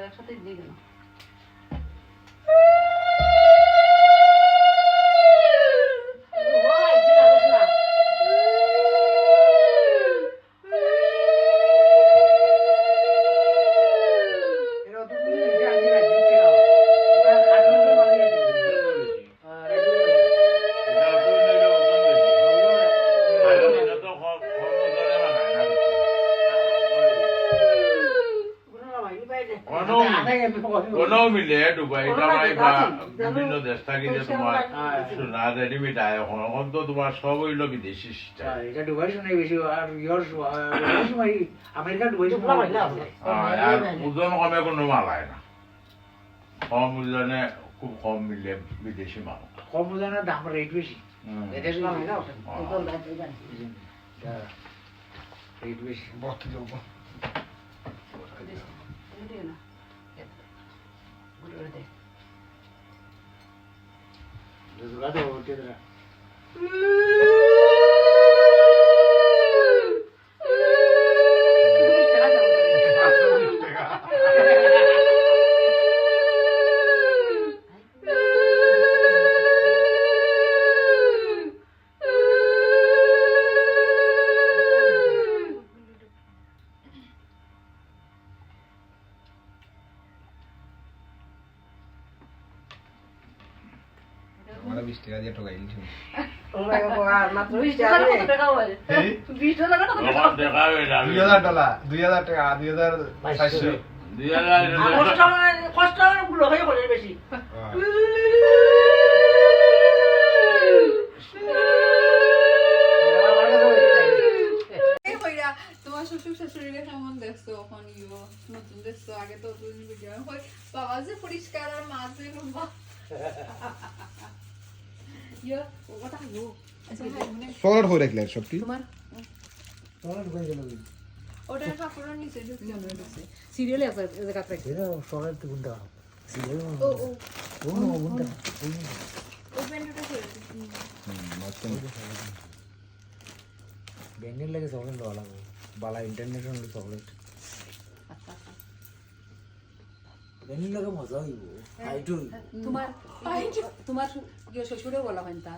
একসাথে দিয়ে দিলাম। কোনো মিলে ডুবাই টাবাই বা বিভিন্ন দেশ থাকি যে তোমার সোনা রেডিমেড আয় এখন তো তোমার সব হইল বিদেশি স্টাইল এটা ডুবাই শোনাই বেশি আর ইয়র সময় আমেরিকা ডুবাই আর ওজন কমে কোনো মালায় না। কম ওজনে খুব কম মিলে বিদেশি মাল কম ওজনের দাম রেট বেশি। এটা রেট বেশি বক্তি দেবো দিও না বিশ টাকা দিয়ে বিশ টাকা দেখা হয়ে? যাবে। দুই হাজার ডলার দুই হাজার টাকা দুই হাজার চারশো। দুই হাজার এই কইরা তোমার শ্বশুর শাশুড়িরে কেমন দেখছ? ইও নতুন দেখছ? আগে তো তুমি ভিডিও বাবা যে পরিষ্কার আর মা যে আচ্ছা হ্যাঁ রাখলে সবটি তোমার? ঢুকাই গেল ওটার কাপড়ের নিচে ঢুকছে। সিরিয়ালে আছে জায়গা থেকে এটা সরাই গুন্ডা। ও ও। ওপেন ওটা করে দিই। ব্যাঙ্গের লাগে বালা ইন্টারনেট চকলেট লাগে মজা হইব খাইটু তোমার তোমার শ্বশুরে বলা হয় তা